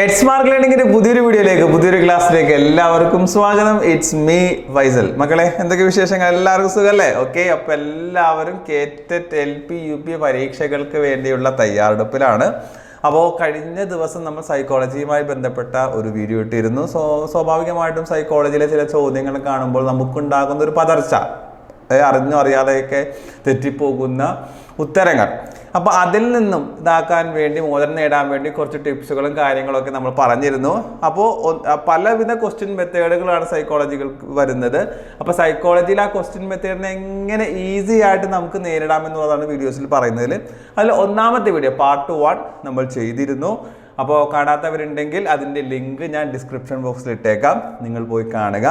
Earths mark ലേണിംഗിന്റെ പുതിയൊരു വീഡിയോയിലേക്ക് പുതിയൊരു ക്ലാസ്സിലേക്ക് എല്ലാവർക്കും സ്വാഗതം. ഇറ്റ്സ് മീ വൈസൽ മക്കളെ എന്തൊക്കെ വിശേഷങ്ങൾ? എല്ലാവർക്കും സുഖമല്ലേ ഓക്കെ അപ്പൊ എല്ലാവരും കേറ്ററ്റ് എൽ പി യു പി പരീക്ഷകൾക്ക് വേണ്ടിയുള്ള തയ്യാറെടുപ്പിലാണ്. അപ്പോൾ കഴിഞ്ഞ ദിവസം നമ്മൾ സൈക്കോളജിയുമായി ബന്ധപ്പെട്ട ഒരു വീഡിയോ ഇട്ടിരുന്നു. സോ സ്വാഭാവികമായിട്ടും സൈക്കോളജിയിലെ ചില ചോദ്യങ്ങൾ കാണുമ്പോൾ നമുക്കുണ്ടാകുന്ന ഒരു പതർച്ച അറിഞ്ഞോ അറിയാതെയൊക്കെ തെറ്റിപ്പോകുന്ന ഉത്തരങ്ങൾ. അപ്പോൾ അതിൽ നിന്നും ഇതാക്കാൻ വേണ്ടി മോചനം നേടാൻ വേണ്ടി കുറച്ച് ടിപ്സുകളും കാര്യങ്ങളൊക്കെ നമ്മൾ പറഞ്ഞിരുന്നു. അപ്പോൾ പലവിധ ക്വസ്റ്റ്യൻ മെത്തേഡുകളാണ് സൈക്കോളജികൾ വരുന്നത്. അപ്പോൾ സൈക്കോളജിയിൽ ആ ക്വസ്റ്റ്യൻ മെത്തേഡിനെ എങ്ങനെ ഈസി ആയിട്ട് നമുക്ക് നേരിടാം എന്നുള്ളതാണ് വീഡിയോസിൽ പറയുന്നതിൽ. അതിൽ ഒന്നാമത്തെ വീഡിയോ പാർട്ട് വൺ നമ്മൾ ചെയ്തിരുന്നു. അപ്പോൾ കാണാത്തവരുണ്ടെങ്കിൽ അതിന്റെ ലിങ്ക് ഞാൻ ഡിസ്ക്രിപ്ഷൻ ബോക്സിൽ ഇട്ടേക്കാം. നിങ്ങൾ പോയി കാണുക.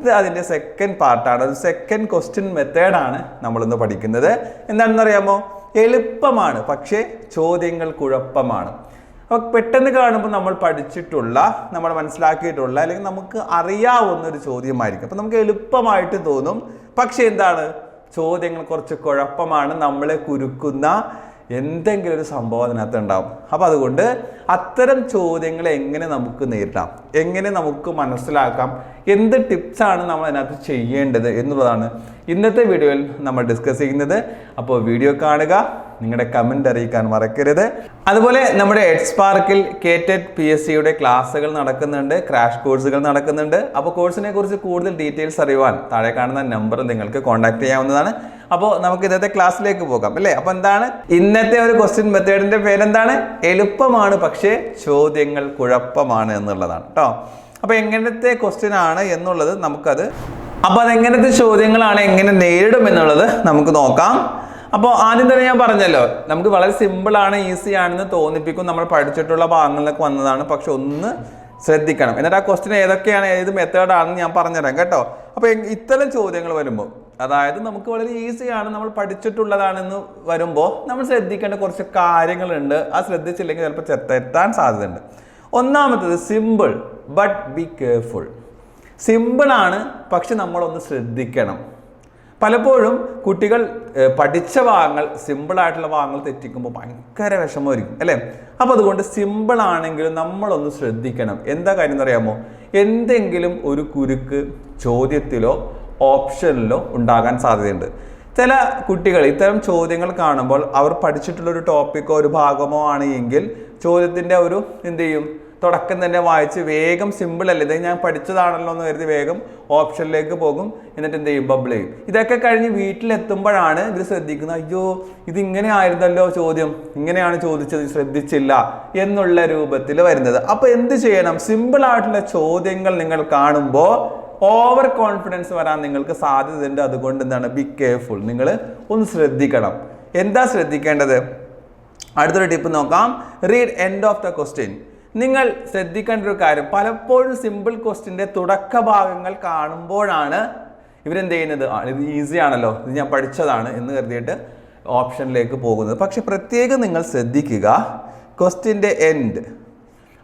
ഇത് അതിന്റെ സെക്കൻഡ് പാർട്ടാണ് ഒരു സെക്കൻഡ് ക്വസ്റ്റ്യൻ മെത്തേഡാണ് നമ്മളിന്ന് പഠിക്കുന്നത്. എന്താണെന്ന് അറിയാമോ എളുപ്പമാണ്. പക്ഷേ ചോദ്യങ്ങൾ കുഴപ്പമാണ്. അപ്പോൾ പെട്ടെന്ന് കാണുമ്പോൾ നമ്മൾ പഠിച്ചിട്ടുള്ള നമ്മൾ മനസ്സിലാക്കിയിട്ടുള്ള അല്ലെങ്കിൽ നമുക്ക് അറിയാവുന്ന ഒരു ചോദ്യമായിരിക്കും. അപ്പോൾ നമുക്ക് എളുപ്പമായിട്ട് തോന്നും. പക്ഷേ എന്താണ്? ചോദ്യങ്ങൾ കുറച്ച് കുഴപ്പമാണ്. നമ്മളെ കുരുക്കുന്ന എന്തെങ്കിലും ഒരു സംഭവം അതിനകത്ത് ഉണ്ടാവും അപ്പോൾ അതുകൊണ്ട് അത്തരം ചോദ്യങ്ങൾ എങ്ങനെ നമുക്ക് നേരിടാം? എങ്ങനെ നമുക്ക് മനസ്സിലാക്കാം? എന്ത് ടിപ്സാണ് നമ്മൾ അതിനകത്ത് ചെയ്യേണ്ടത് എന്നുള്ളതാണ് ഇന്നത്തെ വീഡിയോയിൽ നമ്മൾ ഡിസ്കസ് ചെയ്യുന്നത്. അപ്പോൾ വീഡിയോ കാണുക നിങ്ങളുടെ കമന്റ് അറിയിക്കാൻ മറക്കരുത്. അതുപോലെ നമ്മുടെ എഡ്സ് പാർക്കിൽ കേറ്റഡ് പി എസ് സിയുടെ ക്ലാസ്സുകൾ നടക്കുന്നുണ്ട് ക്രാഷ് കോഴ്സുകൾ നടക്കുന്നുണ്ട്. അപ്പോൾ കോഴ്സിനെ കുറിച്ച് കൂടുതൽ ഡീറ്റെയിൽസ് അറിയുവാൻ താഴെ കാണുന്ന നമ്പർ നിങ്ങൾക്ക് കോൺടാക്ട് ചെയ്യാവുന്നതാണ്. അപ്പോൾ നമുക്ക് ഇന്നത്തെ ക്ലാസ്സിലേക്ക് പോകാം അല്ലേ? അപ്പോൾ എന്താണ്? ഇന്നത്തെ ഒരു ക്വസ്റ്റ്യൻ മെത്തേഡിന്റെ പേരെന്താണ്? എളുപ്പമാണ് പക്ഷേ ചോദ്യങ്ങൾ കുഴപ്പമാണ് എന്നുള്ളതാണ് കേട്ടോ അപ്പോൾ എങ്ങനത്തെ ക്വസ്റ്റ്യൻ ആണ് എന്നുള്ളത് നമുക്കത് അപ്പോൾ അതെങ്ങനത്തെ ചോദ്യങ്ങളാണ് എങ്ങനെ നേരിടും എന്നുള്ളത് നമുക്ക് നോക്കാം. അപ്പോൾ ആദ്യം തന്നെ ഞാൻ പറഞ്ഞല്ലോ നമുക്ക് വളരെ സിമ്പിളാണ് ഈസി ആണെന്ന് തോന്നിപ്പിക്കും നമ്മൾ പഠിച്ചിട്ടുള്ള ഭാഗങ്ങളിലൊക്കെ വന്നതാണ് പക്ഷെ ഒന്ന് ശ്രദ്ധിക്കണം. എന്നിട്ട് ആ ക്വസ്റ്റ്യൻ ഏതൊക്കെയാണ് ഏത് മെത്തേഡാണെന്ന് ഞാൻ പറഞ്ഞുതരാം കേട്ടോ. അപ്പോൾ ഇത്തരം ചോദ്യങ്ങൾ വരുമ്പോൾ അതായത് നമുക്ക് വളരെ ഈസിയാണ് നമ്മൾ പഠിച്ചിട്ടുള്ളതാണെന്ന് വരുമ്പോൾ നമ്മൾ ശ്രദ്ധിക്കേണ്ട കുറച്ച് കാര്യങ്ങളുണ്ട്. ആ ശ്രദ്ധിച്ചില്ലെങ്കിൽ ചിലപ്പോൾ ചെത്തെത്താൻ സാധ്യതയുണ്ട്. ഒന്നാമത്തത് സിമ്പിൾ ബട്ട് ബി കെയർഫുൾ സിമ്പിളാണ് പക്ഷെ നമ്മളൊന്ന് ശ്രദ്ധിക്കണം. പലപ്പോഴും കുട്ടികൾ പഠിച്ച ഭാഗങ്ങൾ സിമ്പിൾ ആയിട്ടുള്ള ഭാഗങ്ങൾ തെറ്റിക്കുമ്പോൾ ഭയങ്കര വിഷമമായിരിക്കും അല്ലേ? അപ്പോൾ അതുകൊണ്ട് സിമ്പിൾ ആണെങ്കിലും നമ്മളൊന്ന് ശ്രദ്ധിക്കണം. എന്താ കാര്യം എന്നറിയാമോ എന്തെങ്കിലും ഒരു കുരുക്ക് ചോദ്യത്തിലോ ഓപ്ഷനിലോ ഉണ്ടാകാൻ സാധ്യതയുണ്ട്. ചില കുട്ടികൾ ഇത്തരം ചോദ്യങ്ങൾ കാണുമ്പോൾ അവർ പഠിച്ചിട്ടുള്ള ഒരു ടോപ്പിക്കോ ഒരു ഭാഗമോ ആണ് എങ്കിൽ ചോദ്യത്തിന്റെ ഒരു എന്ത് ചെയ്യും? തുടക്കം തന്നെ വായിച്ച് വേഗം സിമ്പിൾ അല്ലേ? ഇത് ഞാൻ പഠിച്ചതാണല്ലോ എന്ന് കരുതി വേഗം ഓപ്ഷനിലേക്ക് പോകും. എന്നിട്ട് എന്ത് ചെയ്യും? ബബിൾ ചെയ്യും. ഇതൊക്കെ കഴിഞ്ഞ് വീട്ടിലെത്തുമ്പോഴാണ് ഇവർ ശ്രദ്ധിക്കുന്നത്. അയ്യോ ഇതിങ്ങനെ ആയിരുന്നല്ലോ ചോദ്യം. ഇങ്ങനെയാണ് ചോദിച്ചത് ശ്രദ്ധിച്ചില്ല എന്നുള്ള രൂപത്തിൽ വരുന്നത്. അപ്പോൾ എന്ത് ചെയ്യണം? സിമ്പിൾ ആയിട്ടുള്ള ചോദ്യങ്ങൾ നിങ്ങൾ കാണുമ്പോൾ ഓവർ കോൺഫിഡൻസ് വരാൻ നിങ്ങൾക്ക് സാധ്യതയുണ്ട്. അതുകൊണ്ട് എന്താണ്? ബി കെയർഫുൾ നിങ്ങൾ ഒന്ന് ശ്രദ്ധിക്കണം. എന്താ ശ്രദ്ധിക്കേണ്ടത്? അടുത്തൊരു ടിപ്പ് നോക്കാം. Read end of the question നിങ്ങൾ ശ്രദ്ധിക്കേണ്ട ഒരു കാര്യം പലപ്പോഴും സിമ്പിൾ ക്വസ്റ്റിന്റെ തുടക്ക ഭാഗങ്ങൾ കാണുമ്പോഴാണ് ഇവരെന്ത് ചെയ്യുന്നത്? ഇത് ഈസി ആണല്ലോ. ഇത് ഞാൻ പഠിച്ചതാണ് എന്ന് കരുതിയിട്ട് ഓപ്ഷനിലേക്ക് പോകുന്നത്. പക്ഷെ പ്രത്യേകം നിങ്ങൾ ശ്രദ്ധിക്കുക ക്വസ്റ്റിന്റെ എൻഡ്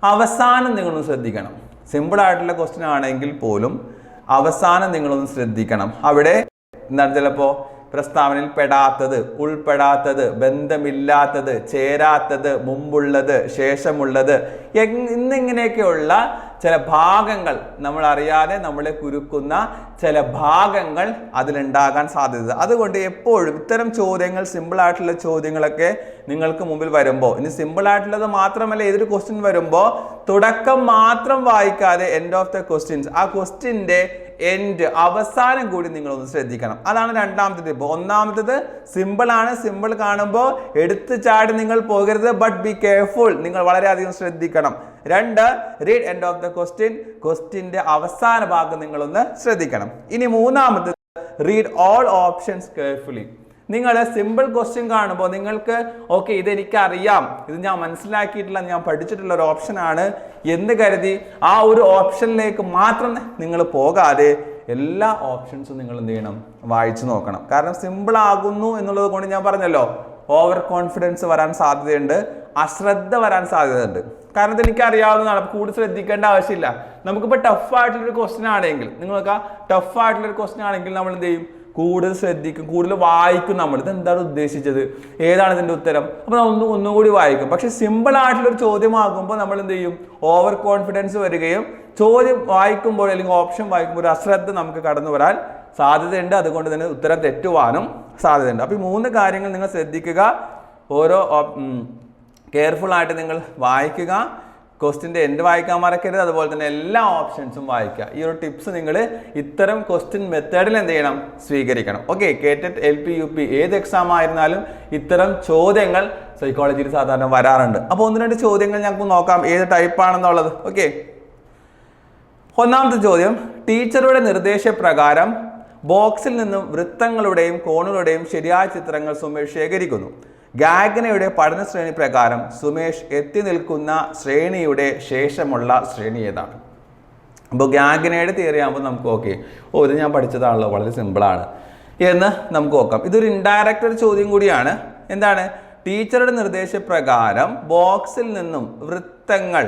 അവസാനം നിങ്ങളൊന്ന് ശ്രദ്ധിക്കണം. സിമ്പിൾ ആയിട്ടുള്ള ക്വസ്റ്റ്യൻ ആണെങ്കിൽ പോലും അവസാനം നിങ്ങളൊന്ന് ശ്രദ്ധിക്കണം. അവിടെ എന്താണ് ചിലപ്പോൾ പ്രസ്താവനയിൽ പെടാത്തത് ഉൾപ്പെടാത്തത് ബന്ധമില്ലാത്തത് ചേരാത്തത് മുമ്പുള്ളത് ശേഷമുള്ളത് എന്നിങ്ങനെയൊക്കെയുള്ള ചില ഭാഗങ്ങൾ നമ്മൾ അറിയാതെ നമ്മളെ കുരുക്കുന്ന ചില ഭാഗങ്ങൾ അതിലുണ്ടാകാൻ സാധ്യത. അതുകൊണ്ട് എപ്പോഴും ഇത്തരം ചോദ്യങ്ങൾ സിമ്പിൾ ആയിട്ടുള്ള ചോദ്യങ്ങളൊക്കെ നിങ്ങൾക്ക് മുമ്പിൽ വരുമ്പോൾ ഇനി സിമ്പിൾ ആയിട്ടുള്ളത് മാത്രമല്ല ഏതൊരു ക്വസ്റ്റ്യൻ വരുമ്പോൾ തുടക്കം മാത്രം വായിക്കാതെ എൻഡ് ഓഫ് ദ ക്വസ്റ്റ്യൻസ് ആ ക്വസ്റ്റ്യന്റെ എൻഡ് അവസാനം കൂടി നിങ്ങളൊന്ന് ശ്രദ്ധിക്കണം. അതാണ് രണ്ടാമത്തെ ഒന്നാമത്തത് സിമ്പിൾ ആണ്. സിമ്പിൾ കാണുമ്പോൾ എടുത്തു ചാടി നിങ്ങൾ പോകരുത് ബട്ട് ബി കെയർഫുൾ നിങ്ങൾ വളരെയധികം ശ്രദ്ധിക്കണം. രണ്ട് read end of the question ക്വസ്റ്റ്യന്റെ അവസാന ഭാഗം നിങ്ങളൊന്ന് ശ്രദ്ധിക്കണം. ഇനി മൂന്നാമത്തത് റീഡ് ഓൾ ഓപ്ഷൻസ് കെയർഫുള്ളി നിങ്ങൾ സിമ്പിൾ ക്വസ്റ്റ്യൻ കാണുമ്പോൾ നിങ്ങൾക്ക് ഓക്കെ ഇതെനിക്ക് അറിയാം ഇത് ഞാൻ മനസ്സിലാക്കിയിട്ടുള്ള ഞാൻ പഠിച്ചിട്ടുള്ള ഒരു ഓപ്ഷനാണ് എന്ന് കരുതി ആ ഒരു ഓപ്ഷനിലേക്ക് മാത്രം നിങ്ങൾ പോകാതെ എല്ലാ ഓപ്ഷൻസും നിങ്ങൾ എന്ത് ചെയ്യണം? വായിച്ചു നോക്കണം. കാരണം സിമ്പിൾ ആകുന്നു എന്നുള്ളത് കൊണ്ട് ഞാൻ പറഞ്ഞല്ലോ ഓവർ കോൺഫിഡൻസ് വരാൻ സാധ്യതയുണ്ട് അശ്രദ്ധ വരാൻ സാധ്യതയുണ്ട്. കാരണം ഇത് എനിക്ക് അറിയാവുന്നതാണ് കൂടുതൽ ശ്രദ്ധിക്കേണ്ട ആവശ്യമില്ല. നമുക്കിപ്പോൾ ടഫ് ആയിട്ടുള്ളൊരു ക്വസ്റ്റ്യൻ ആണെങ്കിൽ നിങ്ങൾക്ക് ആ ടഫ് ആയിട്ടുള്ളൊരു ക്വസ്റ്റ്യൻ ആണെങ്കിൽ നമ്മൾ എന്ത് ചെയ്യും? കൂടുതൽ ശ്രദ്ധിക്കും കൂടുതൽ വായിക്കും നമ്മൾ. ഇത് എന്താണ് ഉദ്ദേശിച്ചത്? ഏതാണ് ഇതിന്റെ ഉത്തരം? അപ്പോൾ നമ്മൾ ഒന്ന് ഒന്നുകൂടി വായിക്കും. പക്ഷെ സിമ്പിൾ ആയിട്ടുള്ളൊരു ചോദ്യമാകുമ്പോൾ നമ്മൾ എന്ത് ചെയ്യും? ഓവർ കോൺഫിഡൻസ് വരികയും ചോദ്യം വായിക്കുമ്പോൾ അല്ലെങ്കിൽ ഓപ്ഷൻ വായിക്കുമ്പോൾ ഒരു അശ്രദ്ധ നമുക്ക് കടന്നു വരാൻ സാധ്യതയുണ്ട്. അതുകൊണ്ട് തന്നെ ഉത്തരം തെറ്റുവാനും സാധ്യതയുണ്ട്. അപ്പോൾ ഈ മൂന്ന് കാര്യങ്ങൾ നിങ്ങൾ ശ്രദ്ധിക്കുക. ഓരോ കെയർഫുൾ ആയിട്ട് നിങ്ങൾ വായിക്കുക. ക്വസ്റ്റിന്റെ എൻഡ് വായിക്കാൻ മറക്കരുത്. അതുപോലെ തന്നെ എല്ലാ ഓപ്ഷൻസും വായിക്കുക. ഈ ഒരു ടിപ്സ് നിങ്ങൾ ഇത്തരം ക്വസ്റ്റ്യൻ മെത്തേഡിൽ എന്ത് ചെയ്യണം? സ്വീകരിക്കണം. Okay KTET L P U P ഏത് എക്സാം ആയിരുന്നാലും ഇത്തരം ചോദ്യങ്ങൾ സൈക്കോളജിയിൽ സാധാരണ വരാറുണ്ട്. അപ്പോൾ ഒന്ന് രണ്ട് ചോദ്യങ്ങൾ ഞങ്ങൾക്ക് നോക്കാം. ഏത് ടൈപ്പ് ആണെന്നുള്ളത്. ഓക്കെ. ഒന്നാമത്തെ ചോദ്യം ടീച്ചറുടെ നിർദ്ദേശപ്രകാരം ബോക്സിൽ നിന്നും വൃത്തങ്ങളുടെയും കോണുകളുടെയും ശരിയായ ചിത്രങ്ങൾ സുമേഷ് ശേഖരിക്കുന്നു. ഗാഗനയുടെ പഠന ശ്രേണി പ്രകാരം സുമേഷ് എത്തി നിൽക്കുന്ന ശ്രേണിയുടെ ശേഷമുള്ള ശ്രേണി ഏതാണ്? അപ്പോൾ ഗാഗനയുടെ തിയറി ആകുമ്പോൾ നമുക്ക് ഓക്കെ ഓ ഇത് ഞാൻ പഠിച്ചതാണല്ലോ വളരെ സിമ്പിളാണ് എന്ന് നമുക്ക് നോക്കാം. ഇതൊരു ഇൻഡയറക്റ്റ് ഒരു ചോദ്യം കൂടിയാണ്. എന്താണ്? ടീച്ചറുടെ നിർദ്ദേശപ്രകാരം ബോക്സിൽ നിന്നും വൃത്തങ്ങൾ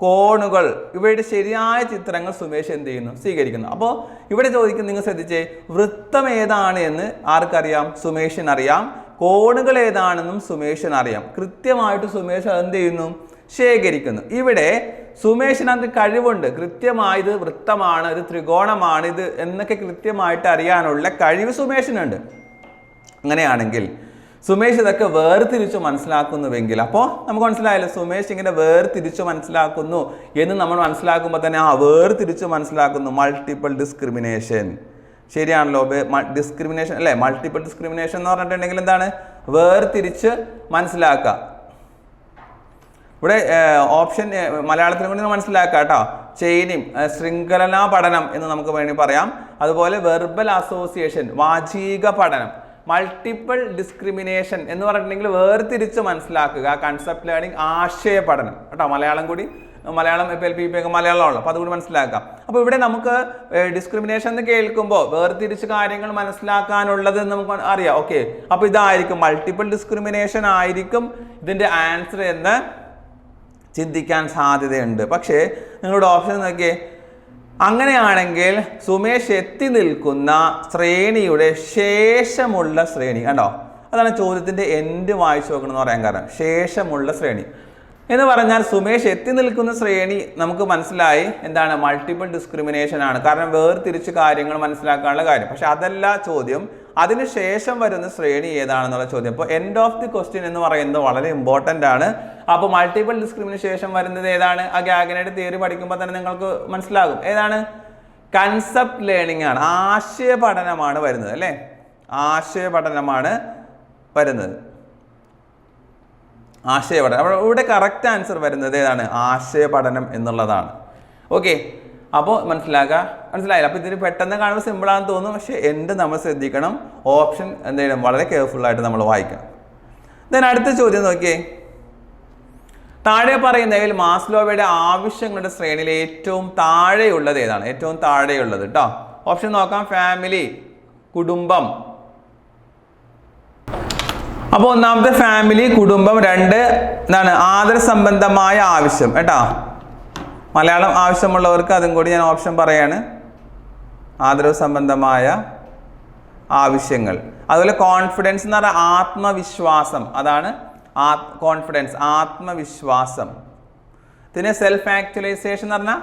കോണുകൾ ഇവയുടെ ശരിയായ ചിത്രങ്ങൾ സുമേഷ് എന്ത് ചെയ്യുന്നു? സ്വീകരിക്കുന്നു. അപ്പോൾ ഇവിടെ ചോദിക്കുന്നു നിങ്ങൾ ശ്രദ്ധിച്ചേ വൃത്തം ഏതാണ് എന്ന് ആർക്കറിയാം? സുമേഷിന് അറിയാം കോണുകൾ ഏതാണെന്നും സുമേഷിന് അറിയാം. കൃത്യമായിട്ട് സുമേഷ് എന്ത് ചെയ്യുന്നു? ശേഖരിക്കുന്നു. ഇവിടെ സുമേഷിന് അത് കഴിവുണ്ട്. കൃത്യമായത് വൃത്തമാണ് ഇത് ത്രികോണമാണ് ഇത് എന്നൊക്കെ കൃത്യമായിട്ട് അറിയാനുള്ള കഴിവ് സുമേഷിനുണ്ട്. അങ്ങനെയാണെങ്കിൽ സുമേഷ് ഇതൊക്കെ വേർതിരിച്ച് മനസ്സിലാക്കുന്നുവെങ്കിൽ അപ്പോൾ നമുക്ക് മനസ്സിലായല്ലോ സുമേഷ് ഇങ്ങനെ വേർതിരിച്ച് മനസ്സിലാക്കുന്നു എന്ന് നമ്മൾ മനസ്സിലാക്കുമ്പോൾ തന്നെ ആ വേർതിരിച്ച് മനസ്സിലാക്കുന്നു. മൾട്ടിപ്പിൾ ഡിസ്ക്രിമിനേഷൻ ശരിയാണല്ലോ. ഡിസ്ക്രിമിനേഷൻ അല്ലേ? മൾട്ടിപ്പിൾ ഡിസ്ക്രിമിനേഷൻ എന്ന് പറഞ്ഞിട്ടുണ്ടെങ്കിൽ എന്താണ്? വേർതിരിച്ച് മനസ്സിലാക്കുക. ഇവിടെ ഓപ്ഷൻ മലയാളത്തിൽ കൂടി മനസ്സിലാക്കുക കേട്ടോ. ചെയിനിങ് ശൃംഖലനാ പഠനം എന്ന് നമുക്ക് വേണമെങ്കിൽ പറയാം. അതുപോലെ വെർബൽ അസോസിയേഷൻ വാചിക പഠനം. മൾട്ടിപ്പിൾ ഡിസ്ക്രിമിനേഷൻ എന്ന് പറഞ്ഞിട്ടുണ്ടെങ്കിൽ വേർതിരിച്ച് മനസ്സിലാക്കുക. കൺസെപ്റ്റ് ലേണിംഗ് ആശയ പഠനം. കേട്ടോ മലയാളം കൂടി മലയാളം ഇപ്പം എൽ പി പി ഒക്കെ മലയാളമാണല്ലോ. അപ്പോൾ അതുകൂടി മനസ്സിലാക്കാം. അപ്പോൾ ഇവിടെ നമുക്ക് ഡിസ്ക്രിമിനേഷൻ എന്ന് കേൾക്കുമ്പോൾ വേർതിരിച്ച് കാര്യങ്ങൾ മനസ്സിലാക്കാനുള്ളത് നമുക്ക് അറിയാം. ഓക്കെ അപ്പോൾ ഇതായിരിക്കും. മൾട്ടിപ്പിൾ ഡിസ്ക്രിമിനേഷൻ ആയിരിക്കും ഇതിന്റെ ആൻസർ എന്ന് ചിന്തിക്കാൻ സാധ്യതയുണ്ട്. പക്ഷേ നിങ്ങളുടെ ഓപ്ഷൻ നോക്കിയേ. അങ്ങനെയാണെങ്കിൽ സുമേഷ് എത്തി നിൽക്കുന്ന ശ്രേണിയുടെ ശേഷമുള്ള ശ്രേണി. കണ്ടോ? അതാണ് ചോദ്യത്തിന്റെ എൻഡ് വായിച്ചു നോക്കണമെന്ന് പറയാൻ കാരണം. ശേഷമുള്ള ശ്രേണി. എന്ന് പറഞ്ഞാൽ സുമേഷ് എത്തി നിൽക്കുന്ന ശ്രേണി നമുക്ക് മനസ്സിലായി എന്താണ് മൾട്ടിപ്പിൾ ഡിസ്ക്രിമിനേഷൻ ആണ്. കാരണം വേർതിരിച്ച് കാര്യങ്ങൾ മനസ്സിലാക്കാനുള്ള കാര്യം. പക്ഷെ അതല്ല ചോദ്യം. അതിന് ശേഷം വരുന്ന ശ്രേണി ഏതാണെന്നുള്ള ചോദ്യം. അപ്പോൾ എൻഡ് ഓഫ് ദി ക്വസ്റ്റ്യൻ എന്ന് പറയുന്നത് വളരെ ഇമ്പോർട്ടന്റ് ആണ്. അപ്പോൾ മൾട്ടിപ്പിൾ ഡിസ്ക്രിമിനേഷൻ വരുന്നത് ഏതാണ്? ആ ഗാഗനയുടെ തിയറി പഠിക്കുമ്പോൾ തന്നെ നിങ്ങൾക്ക് മനസ്സിലാകും. ഏതാണ്? കൺസെപ്റ്റ് ലേണിംഗ് ആണ്. ആശയ പഠനമാണ് വരുന്നത് അല്ലേ? ആശയ പഠനമാണ് വരുന്നത്. ആശയ പഠനം അപ്പോൾ ഇവിടെ കറക്റ്റ് ആൻസർ വരുന്നത് ഏതാണ്? ആശയ പഠനം എന്നുള്ളതാണ്. ഓക്കെ അപ്പോൾ മനസ്സിലാക്കുക മനസ്സിലായില്ല. അപ്പോൾ ഇതിന് പെട്ടെന്ന് കാണുമ്പോൾ സിമ്പിളാണെന്ന് തോന്നും. പക്ഷേ എന്റെ നമ്മൾ ശ്രദ്ധിക്കണം? ഓപ്ഷൻ എന്ത് ചെയ്യണം വളരെ കെയർഫുള്ളായിട്ട് നമ്മൾ വായിക്കണം. ദെൻ അടുത്ത ചോദ്യം നോക്കിയേ. താഴെ പറയുന്നതിൽ മാസ്ലോവയുടെ ആവശ്യങ്ങളുടെ ശ്രേണിയിൽ ഏറ്റവും താഴെയുള്ളത് ഏതാണ്? ഏറ്റവും താഴെയുള്ളത് കേട്ടോ ഓപ്ഷൻ നോക്കാം. ഫാമിലി കുടുംബം. അപ്പോൾ ഒന്നാമത്തെ ഫാമിലി കുടുംബം രണ്ട് എന്താണ് ആദര സംബന്ധമായ ആവശ്യം കേട്ടോ? മലയാളം ആവശ്യമുള്ളവർക്ക് അതും കൂടി ഞാൻ ഓപ്ഷൻ പറയാണ്. ആദരവ് സംബന്ധമായ ആവശ്യങ്ങൾ. അതുപോലെ കോൺഫിഡൻസ് എന്ന് പറഞ്ഞാൽ ആത്മവിശ്വാസം. അതാണ് ആ കോൺഫിഡൻസ് ആത്മവിശ്വാസം. പിന്നെ സെൽഫ് ആക്ച്വലൈസേഷൻ എന്ന് പറഞ്ഞാൽ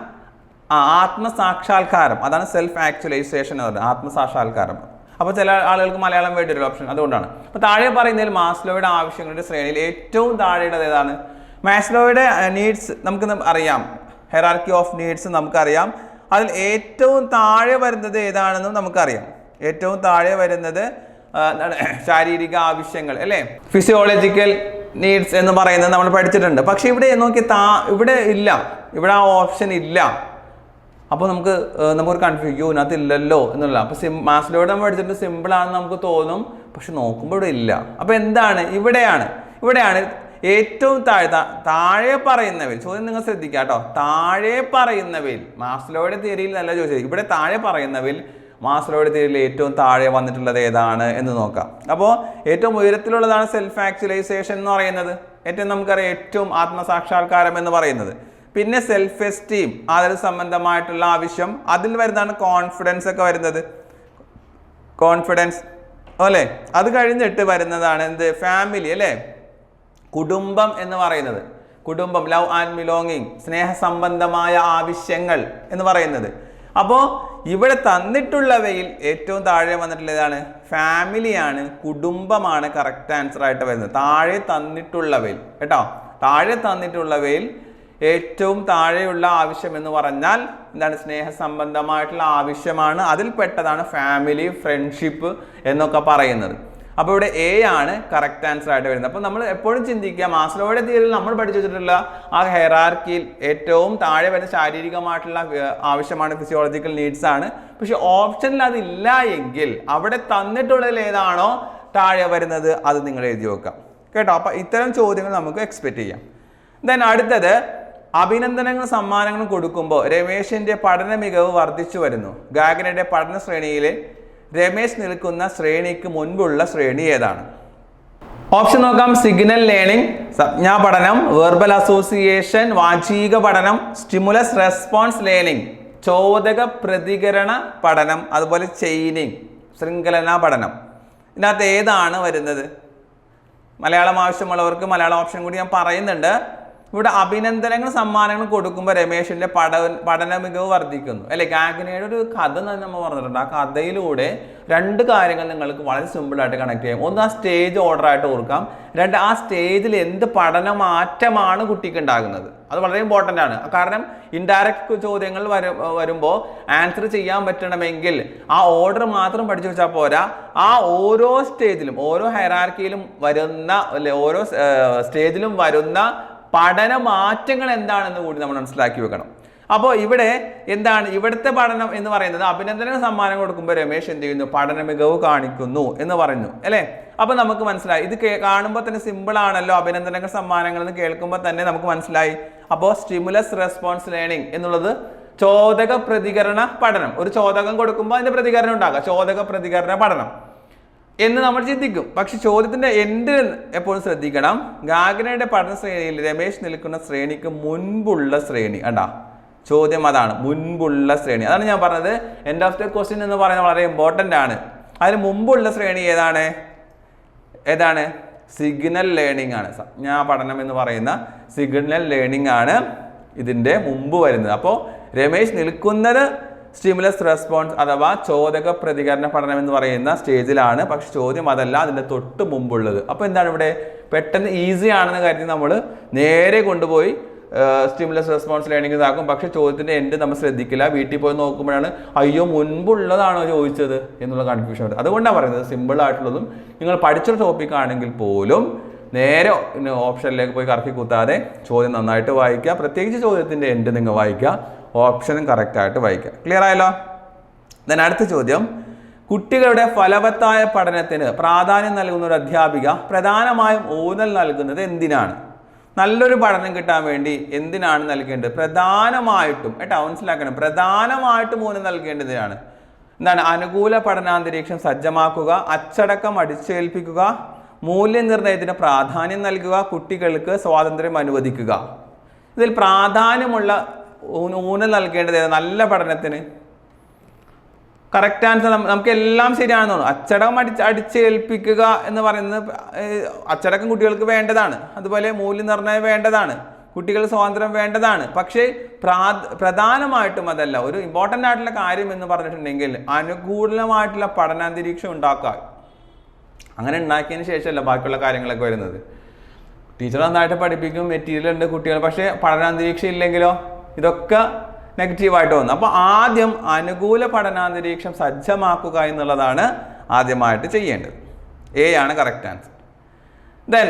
ആത്മസാക്ഷാത്കാരം. അതാണ് സെൽഫ് ആക്ച്വലൈസേഷൻ എന്ന് പറയുന്നത് ആത്മസാക്ഷാത്കാരം. അപ്പോൾ ചില ആളുകൾക്ക് മലയാളം വേണ്ടി ഒരു ഓപ്ഷൻ അതുകൊണ്ടാണ്. അപ്പോൾ താഴെ പറയുന്നതിൽ മാസ്ലോയുടെ ആവശ്യങ്ങളുടെ ശ്രേണിയിൽ ഏറ്റവും താഴെയുള്ളത് ഏതാണ്? മാസ്ലോയുടെ നീഡ്സ് നമുക്ക് അറിയാം. ഹെറാർക്കി ഓഫ് നീഡ്സ് നമുക്കറിയാം. അതിൽ ഏറ്റവും താഴെ വരുന്നത് ഏതാണെന്നും നമുക്കറിയാം. ഏറ്റവും താഴെ വരുന്നത് ശാരീരിക ആവശ്യങ്ങൾ അല്ലേ? ഫിസിയോളജിക്കൽ നീഡ്സ് എന്ന് പറയുന്നത് നമ്മൾ പഠിച്ചിട്ടുണ്ട്. പക്ഷേ ഇവിടെ നോക്കി താ ഇവിടെ ഇല്ല. ഇവിടെ ആ ഓപ്ഷൻ ഇല്ല. അപ്പോൾ നമുക്ക് നമുക്കൊരു കൺഫ്യൂസ് ഇതിനകത്ത് ഇല്ലല്ലോ എന്നുള്ള അപ്പോൾ സിം മാസ്ലോയുടെ നമ്മൾ പഠിച്ചിട്ട് സിമ്പിളാണെന്ന് നമുക്ക് തോന്നും പക്ഷെ നോക്കുമ്പോൾ ഇവിടെ ഇല്ല. അപ്പോൾ എന്താണ്? ഇവിടെയാണ്. ഇവിടെയാണ് ഏറ്റവും താഴെ താഴെ പറയുന്നവയിൽ ചോദ്യം നിങ്ങൾ ശ്രദ്ധിക്കുക കേട്ടോ. താഴെ പറയുന്നവയിൽ മാസ്ലോയുടെ തിയറിയിൽ നല്ല ചോദിച്ചത് ഇവിടെ താഴെ പറയുന്നവയിൽ മാസ്ലോയുടെ തിയറിയിൽ ഏറ്റവും താഴെ വന്നിട്ടുള്ളത് ഏതാണ് എന്ന് നോക്കാം. അപ്പോൾ ഏറ്റവും ഉയരത്തിലുള്ളതാണ് സെൽഫ് ആക്ച്വലൈസേഷൻ എന്ന് പറയുന്നത്. ഏറ്റവും നമുക്കറിയാം ഏറ്റവും ആത്മസാക്ഷാത്കാരം എന്ന് പറയുന്നത്. പിന്നെ സെൽഫ് എസ്റ്റീം അതിൽ സംബന്ധമായിട്ടുള്ള ആവശ്യം. അതിൽ വരുന്നതാണ് കോൺഫിഡൻസ് ഒക്കെ വരുന്നത്. കോൺഫിഡൻസ് അല്ലേ? അത് കഴിഞ്ഞിട്ട് വരുന്നതാണ് എന്ത്? ഫാമിലി അല്ലേ? കുടുംബം എന്ന് പറയുന്നത്. കുടുംബം ലവ് ആൻഡ് ബിലോങ്ങിങ് സ്നേഹസംബന്ധമായ ആവശ്യങ്ങൾ എന്ന് പറയുന്നത്. അപ്പോൾ ഇവിടെ തന്നിട്ടുള്ളവയിൽ ഏറ്റവും താഴെ വന്നിട്ടുള്ള ഏതാണ്? ഫാമിലിയാണ് കുടുംബമാണ് കറക്റ്റ് ആൻസർ ആയിട്ട് വരുന്നത്. താഴെ തന്നിട്ടുള്ളവയിൽ കേട്ടോ? താഴെ തന്നിട്ടുള്ളവയിൽ ഏറ്റവും താഴെയുള്ള ആവശ്യം എന്ന് പറഞ്ഞാൽ എന്താണ്? സ്നേഹസംബന്ധമായിട്ടുള്ള ആവശ്യമാണ്. അതിൽപ്പെട്ടതാണ് ഫാമിലി ഫ്രണ്ട്ഷിപ്പ് എന്നൊക്കെ പറയുന്നത്. അപ്പോൾ ഇവിടെ എ ആണ് കറക്റ്റ് ആൻസർ ആയിട്ട് വരുന്നത്. അപ്പോൾ നമ്മൾ എപ്പോഴും ചിന്തിക്കുക മാസ്ലോയുടെ തിയറിയിൽ നമ്മൾ പഠിച്ചു വെച്ചിട്ടുള്ള ആ ഹെറാർക്കിയിൽ ഏറ്റവും താഴെ വരുന്ന ശാരീരികമായിട്ടുള്ള ആവശ്യമാണ് ഫിസിയോളജിക്കൽ നീഡ്സ് ആണ്. പക്ഷെ ഓപ്ഷനിൽ അതില്ല എങ്കിൽ അവിടെ തന്നിട്ടുള്ളതിൽ ഏതാണോ താഴെ വരുന്നത് അത് നിങ്ങൾ എഴുതി വെക്കാം കേട്ടോ? അപ്പോൾ ഇത്തരം ചോദ്യങ്ങൾ നമുക്ക് എക്സ്പെക്റ്റ് ചെയ്യാം. ദെൻ അടുത്തത് അഭിനന്ദനങ്ങളും സമ്മാനങ്ങളും കൊടുക്കുമ്പോൾ രമേശിന്റെ പഠന മികവ് വർദ്ധിച്ചു വരുന്നു. ഗാഗനയുടെ പഠന ശ്രേണിയിൽ രമേശ് നിൽക്കുന്ന ശ്രേണിക്ക് മുൻപുള്ള ശ്രേണി ഏതാണ്? ഓപ്ഷൻ നോക്കാം. സിഗ്നൽ ലേണിംഗ് സംജ്ഞാ പഠനം വെർബൽ അസോസിയേഷൻ വാചിക പഠനം സ്റ്റിമുലസ് റെസ്പോൺസ് ലേണിംഗ് ചോദക പ്രതികരണ പഠനം അതുപോലെ ചെയിനിങ് ശൃംഖലന പഠനം. ഇതിനകത്ത് ഏതാണ് വരുന്നത്? മലയാളം ആവശ്യമുള്ളവർക്ക് മലയാളം ഓപ്ഷൻ കൂടി ഞാൻ പറയുന്നുണ്ട്. ഇവിടെ അഭിനന്ദനങ്ങളും സമ്മാനങ്ങളും കൊടുക്കുമ്പോൾ രമേശിന്റെ പഠ പഠന മികവ് വർദ്ധിക്കുന്നു. അല്ലെ? ഗാഗ്നയുടെ ഒരു കഥ തന്നെ നമ്മൾ പറഞ്ഞിട്ടുണ്ട്. ആ കഥയിലൂടെ രണ്ട് കാര്യങ്ങൾ നിങ്ങൾക്ക് വളരെ സിമ്പിളായിട്ട് കണക്ട് ചെയ്യാം. ഒന്ന് ആ സ്റ്റേജ് ഓർഡർ ആയിട്ട് ഓർക്കാം. രണ്ട് ആ സ്റ്റേജിൽ എന്ത് പഠന മാറ്റമാണ് കുട്ടിക്ക് ഉണ്ടാകുന്നത്? അത് വളരെ ഇമ്പോർട്ടന്റ് ആണ്. കാരണം ഇൻഡയറക്റ്റ് ചോദ്യങ്ങൾ വരും വരുമ്പോൾ ആൻസർ ചെയ്യാൻ പറ്റണമെങ്കിൽ ആ ഓർഡർ മാത്രം പഠിച്ചു വെച്ചാൽ പോരാ. ആ ഓരോ സ്റ്റേജിലും ഓരോ ഹൈറാർക്കിയിലും വരുന്ന അല്ലെ ഓരോ സ്റ്റേജിലും വരുന്ന പഠന മാറ്റങ്ങൾ എന്താണെന്ന് കൂടി നമ്മൾ മനസ്സിലാക്കി വെക്കണം. അപ്പോൾ ഇവിടെ എന്താണ്? ഇവിടുത്തെ പഠനം എന്ന് പറയുന്നത് അഭിനന്ദന സമ്മാനം കൊടുക്കുമ്പോൾ രമേശ് എന്ത് ചെയ്യുന്നു? പഠന മികവ് കാണിക്കുന്നു എന്ന് പറഞ്ഞു അല്ലേ? അപ്പോൾ നമുക്ക് മനസ്സിലായി. ഇത് കാണുമ്പോൾ തന്നെ സിമ്പിൾ ആണല്ലോ അഭിനന്ദനങ്ങൾ സമ്മാനങ്ങൾ എന്ന് കേൾക്കുമ്പോൾ തന്നെ നമുക്ക് മനസ്സിലായി. അപ്പോൾ സ്റ്റിമുലസ് റെസ്പോൺസ് ലേണിംഗ് എന്നുള്ളത് ചോദക പ്രതികരണ പഠനം. ഒരു ചോദകം കൊടുക്കുമ്പോൾ അതിന്റെ പ്രതികരണം ഉണ്ടാകുക ചോദക പ്രതികരണ പഠനം. എന്ന് നമ്മൾ ചിന്തിക്കും. പക്ഷെ ചോദ്യത്തിന്റെ എൻഡ് എപ്പോഴും ശ്രദ്ധിക്കണം. ഗാഗ്രയുടെ പഠന ശ്രേണിയിൽ രമേശ് നിൽക്കുന്ന ശ്രേണിക്ക് മുൻപുള്ള ശ്രേണി. കണ്ടാ? ചോദ്യം അതാണ്. മുൻപുള്ള ശ്രേണി. അതാണ് ഞാൻ പറഞ്ഞത്. എൻഡ് ഓഫ് ദ ക്വസ്റ്റ്യൻ എന്ന് പറയുന്നത് വളരെ ഇമ്പോർട്ടന്റ് ആണ്. അതിന് മുമ്പുള്ള ശ്രേണി ഏതാണ്? ഏതാണ്? സിഗ്നൽ ലേണിംഗ് ആണ്. ഞാൻ പഠനം എന്ന് പറയുന്ന സിഗ്നൽ ലേണിംഗ് ആണ് ഇതിന്റെ മുമ്പ് വരുന്നത്. അപ്പോൾ രമേശ് നിൽക്കുന്നത് സ്റ്റിമുലസ് റെസ്പോൺസ് അഥവാ ചോദക പ്രതികരണ പഠനം എന്ന് പറയുന്ന സ്റ്റേജിലാണ്. പക്ഷെ ചോദ്യം അതല്ല അതിന്റെ തൊട്ട് മുമ്പുള്ളത്. അപ്പോൾ എന്താണ് ഇവിടെ? പെട്ടെന്ന് ഈസി ആണെന്ന് കരുതി നമ്മൾ നേരെ കൊണ്ടുപോയി സ്റ്റിമുലസ് റെസ്പോൺസ് ലേണിംഗ് ഇതാക്കും. പക്ഷെ ചോദ്യത്തിന്റെ എൻഡ് നമ്മൾ ശ്രദ്ധിക്കില്ല. വീട്ടിൽ പോയി നോക്കുമ്പോഴാണ് അയ്യോ മുൻപുള്ളതാണോ ചോദിച്ചത്? എന്നുള്ള കൺഫ്യൂഷൻ വരും അതുകൊണ്ടാണ് പറയുന്നത് സിമ്പിൾ ആയിട്ടുള്ളതും നിങ്ങൾ പഠിച്ചൊരു ടോപ്പിക് ആണെങ്കിൽ പോലും നേരെ ഓപ്ഷനിലേക്ക് പോയി കറക്കി കുത്താതെ ചോദ്യം നന്നായിട്ട് വായിക്കുക. പ്രത്യേകിച്ച് ചോദ്യത്തിന്റെ എൻഡ് നിങ്ങൾ വായിക്കുക. ഓപ്ഷനും കറക്റ്റായിട്ട് വായിക്കുക ക്ലിയർ ആയല്ലോ? ദെൻ അടുത്ത ചോദ്യം. കുട്ടികളുടെ ഫലവത്തായ പഠനത്തിന് പ്രാധാന്യം നൽകുന്ന ഒരു അധ്യാപിക പ്രധാനമായും ഊന്നൽ നൽകുന്നത് എന്തിനാണ്? നല്ലൊരു പഠനം കിട്ടാൻ വേണ്ടി എന്തിനാണ് നൽകേണ്ടത്? പ്രധാനമായിട്ടും കേട്ടോ മനസ്സിലാക്കണം. പ്രധാനമായിട്ടും ഊന്നൽ നൽകേണ്ടതിനാണ് എന്താണ്? അനുകൂല പഠനാന്തരീക്ഷം സജ്ജമാക്കുക അച്ചടക്കം അടിച്ചേൽപ്പിക്കുക മൂല്യനിർണയത്തിന് പ്രാധാന്യം നൽകുക കുട്ടികൾക്ക് സ്വാതന്ത്ര്യം അനുവദിക്കുക. ഇതിൽ പ്രാധാന്യമുള്ള ഊന്നൽ നൽകേണ്ടത്? നല്ല പഠനത്തിന്. കറക്റ്റ് ആൻസർ നമുക്ക് എല്ലാം ശരിയാണെന്ന് തോന്നുന്നു. അച്ചടക്കം അടിച്ച് അടിച്ചേൽപ്പിക്കുക എന്ന് പറയുന്നത് അച്ചടക്കം കുട്ടികൾക്ക് വേണ്ടതാണ്. അതുപോലെ മൂല്യനിർണയം വേണ്ടതാണ്. കുട്ടികൾ സ്വാതന്ത്ര്യം വേണ്ടതാണ്. പക്ഷേ പ്രാ പ്രധാനമായിട്ടും അതല്ല. ഒരു ഇമ്പോർട്ടന്റ് ആയിട്ടുള്ള കാര്യം എന്ന് പറഞ്ഞിട്ടുണ്ടെങ്കിൽ അനുകൂലമായിട്ടുള്ള പഠനാന്തരീക്ഷം ഉണ്ടാക്കുക. അങ്ങനെ ഉണ്ടാക്കിയതിന് ശേഷമല്ല ബാക്കിയുള്ള കാര്യങ്ങളൊക്കെ വരുന്നത്. ടീച്ചർ നന്നായിട്ട് പഠിപ്പിക്കും മെറ്റീരിയൽ ഉണ്ട് കുട്ടികൾ. പക്ഷേ പഠനാന്തരീക്ഷം ഇല്ലെങ്കിലോ? ഇതൊക്കെ നെഗറ്റീവായിട്ട് വന്നു. അപ്പോൾ ആദ്യം അനുകൂല പഠനാന്തരീക്ഷം സജ്ജമാക്കുക എന്നുള്ളതാണ് ആദ്യമായിട്ട് ചെയ്യേണ്ടത്. എ ആണ് കറക്റ്റ് ആൻസർ ദെൻ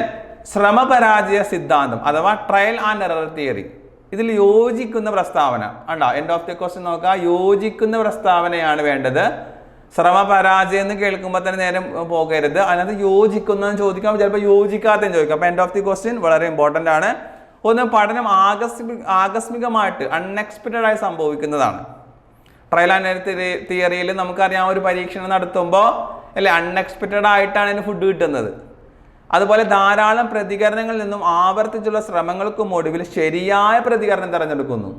ശ്രമപരാജയ സിദ്ധാന്തം അഥവാ ട്രയൽ ആൻഡ് എറർ തിയറി ഇതിൽ യോജിക്കുന്ന പ്രസ്താവന. ഉണ്ടോ എൻഡ് ഓഫ് ദി ക്വസ്റ്റ്യൻ നോക്കുക. യോജിക്കുന്ന പ്രസ്താവനയാണ് വേണ്ടത്. ശ്രമപരാജയം എന്ന് കേൾക്കുമ്പോൾ തന്നെ നേരം പോകരുത്. അതിനകത്ത് യോജിക്കുന്നതെന്ന് ചോദിക്കാം. ചിലപ്പോൾ യോജിക്കാത്തതെന്ന് ചോദിക്കാം. അപ്പോൾ എൻഡ് ഓഫ് ദി ക്വസ്റ്റ്യൻ വളരെ ഇമ്പോർട്ടന്റ് ആണ്. ഒന്ന് പഠനം ആകസ്മിക ആകസ്മികമായിട്ട് അൺഎക്സ്പെക്റ്റഡ് ആയി സംഭവിക്കുന്നതാണ്. ട്രയൽ ആൻഡ് തിയറിയിൽ നമുക്കറിയാം ഒരു പരീക്ഷണം നടത്തുമ്പോൾ അല്ലെ അൺഎക്സ്പെക്റ്റഡ് ആയിട്ടാണ് അതിന് ഫുഡ് കിട്ടുന്നത്. അതുപോലെ ധാരാളം പ്രതികരണങ്ങളിൽ നിന്നും ആവർത്തിച്ചുള്ള ശ്രമങ്ങൾക്കും ഒടുവിൽ ശരിയായ പ്രതികരണം തിരഞ്ഞെടുക്കുന്നു.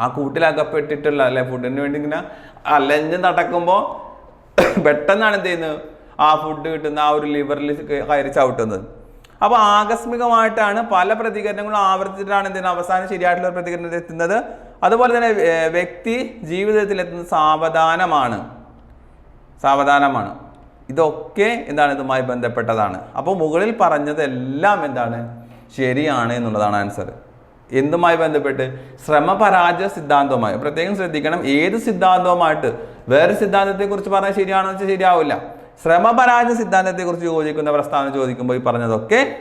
ആ കൂട്ടിലകപ്പെട്ടിട്ടുള്ള അല്ലെ ഫുഡിന് വേണ്ടി ഇങ്ങനെ അലഞ്ഞ് നടക്കുമ്പോൾ പെട്ടെന്നാണ് എന്ത് ചെയ്യുന്നത്? ആ ഫുഡ് കിട്ടുന്ന ആ ഒരു ലിവറിൽ കയറി ചവിട്ടുന്നത്. അപ്പോൾ ആകസ്മികമായിട്ടാണ് പല പ്രതികരണങ്ങളും ആവർത്തിച്ചിട്ടാണ് എന്തെങ്കിലും അവസാനം ശരിയായിട്ടുള്ള പ്രതികരണത്തിൽ എത്തുന്നത്. അതുപോലെ തന്നെ വ്യക്തി ജീവിതത്തിൽ എത്തുന്ന സാവധാനമാണ്. സാവധാനമാണ്. ഇതൊക്കെ എന്താണ്? ഇതുമായി ബന്ധപ്പെട്ടതാണ്. അപ്പോൾ മുകളിൽ പറഞ്ഞതെല്ലാം എന്താണ്? ശരിയാണ് എന്നുള്ളതാണ് ആൻസർ. എന്തുമായി ബന്ധപ്പെട്ട്? ശ്രമപരാജയ സിദ്ധാന്തവുമായി. പ്രത്യേകം ശ്രദ്ധിക്കണം. ഏത് സിദ്ധാന്തവുമായിട്ട്? വേറെ സിദ്ധാന്തത്തെക്കുറിച്ച് പറഞ്ഞാൽ ശരിയാണെന്ന് വെച്ചാൽ ശരിയാവില്ല. ശ്രമപരാജയ സിദ്ധാന്തത്തെക്കുറിച്ച് യോജിക്കുന്ന പ്രസ്താവന ചോദിക്കുമ്പോൾ ഈ പറഞ്ഞതൊക്കെ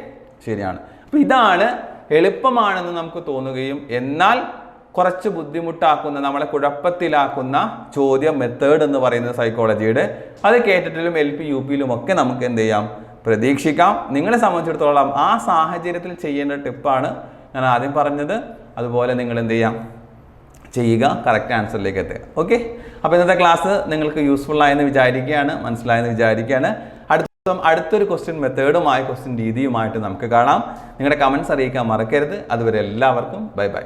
ശരിയാണ്. അപ്പോൾ ഇതാണ് എളുപ്പമാണെന്ന് നമുക്ക് തോന്നുകയും എന്നാൽ കുറച്ച് ബുദ്ധിമുട്ടാക്കുന്ന നമ്മളെ കുഴപ്പത്തിലാക്കുന്ന ചോദ്യം മെത്തേഡ് എന്ന് പറയുന്നത് സൈക്കോളജിയുടെ അത് കേട്ടിട്ടിലും എൽ പി യു പിയിലും ഒക്കെ നമുക്ക് എന്ത് ചെയ്യാം? പ്രതീക്ഷിക്കാം. നിങ്ങളെ സംബന്ധിച്ചിടത്തോളം ആ സാഹചര്യത്തിൽ ചെയ്യേണ്ട ടിപ്പാണ് ഞാൻ ആദ്യം പറഞ്ഞത്. അതുപോലെ നിങ്ങൾ എന്ത് ചെയ്യാം? ചെയ്യുക കറക്റ്റ് ആൻസറിലേക്ക് എത്തുക. ഓക്കെ അപ്പോൾ ഇന്നത്തെ ക്ലാസ് നിങ്ങൾക്ക് യൂസ്ഫുൾ ആയെന്ന് വിചാരിക്കുകയാണ് മനസ്സിലായെന്ന് വിചാരിക്കുകയാണ്. അടുത്ത ദിവസം അടുത്തൊരു ക്വസ്റ്റ്യൻ മെത്തേഡുമായി ക്വസ്റ്റ്യൻ രീതിയുമായിട്ട് നമുക്ക് കാണാം. നിങ്ങളുടെ കമൻസ് അറിയിക്കാൻ മറക്കരുത്. അതുവരെ എല്ലാവർക്കും ബൈ ബൈ